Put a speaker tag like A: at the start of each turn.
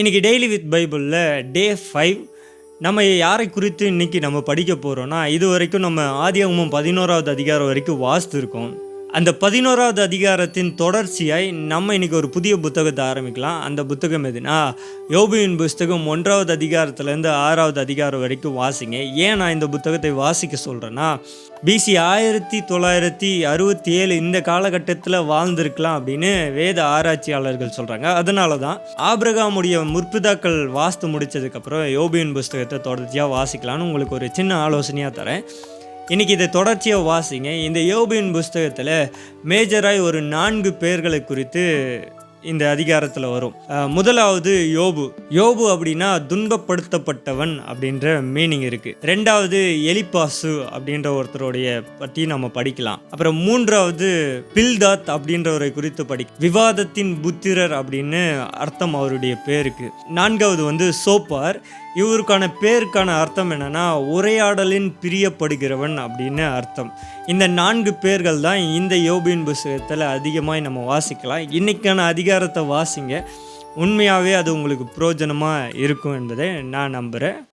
A: இன்றைக்கி daily with பைபிளில் day five நம்ம யாரை குறித்து இன்னைக்கு நம்ம படிக்க போகிறோன்னா இது வரைக்கும் நம்ம ஆதியாகமம் பதினோராவது அதிகாரம் வரைக்கும் வாசித்திருக்கோம். அந்த பதினோராவது அதிகாரத்தின் தொடர்ச்சியாய் நம்ம இன்னைக்கு ஒரு புதிய புத்தகத்தை ஆரம்பிக்கலாம். அந்த புத்தகம் எதுனா யோபுவின் புஸ்தகம் ஒன்றாவது அதிகாரத்துலேருந்து ஆறாவது அதிகாரம் வரைக்கும் வாசிங்க. ஏன் நான் இந்த புத்தகத்தை வாசிக்க சொல்கிறேன்னா பிசி ஆயிரத்தி தொள்ளாயிரத்தி அறுபத்தி ஏழு இந்த காலகட்டத்தில் வாழ்ந்திருக்கலாம் அப்படின்னு வேத ஆராய்ச்சியாளர்கள் சொல்கிறாங்க அதனால தான் ஆபிரகாமுடைய முற்பிதாக்கள் வாஸ்து முடிச்சதுக்கப்புறம் யோபியின் புஸ்தகத்தை தொடர்ச்சியாக வாசிக்கலாம்னு உங்களுக்கு ஒரு சின்ன ஆலோசனையாக தரேன். இன்றைக்கி இதை தொடர்ச்சியாக வாசிங்க. இந்த யோபின் புஸ்தகத்தில் மேஜராய் ஒரு நான்கு பேர்களை குறித்து இந்த அதிகாரத்தில் வரும். முதலாவது யோபு. யோபு அப்படின்னா துன்பப்படுத்தப்பட்டவன் அப்படின்ற மீனிங் இருக்கு. ரெண்டாவது எலிபாசு அப்படின்ற ஒருத்தருடைய பற்றி நம்ம படிக்கலாம். அப்புறம் மூன்றாவது பில்தாத் அப்படின்றவரை குறித்து படி விவாதத்தின் புத்திரர் அப்படின்னு அர்த்தம் அவருடைய பேருக்கு. நான்காவது வந்து சோப்பார். இவருக்கான பேருக்கான அர்த்தம் என்னென்னா உரையாடலின் பிரியப்படுகிறவன் அப்படின்னு அர்த்தம். இந்த நான்கு பேர்கள் தான் இந்த யோபின் புஸ்தகத்தில் அதிகமாக நம்ம வாசிக்கலாம். இன்றைக்கான அதிகாரத்தை வாசிங்க. உண்மையாகவே அது உங்களுக்கு பிரயோஜனமாக இருக்கும் என்பதை நான் நம்புகிறேன்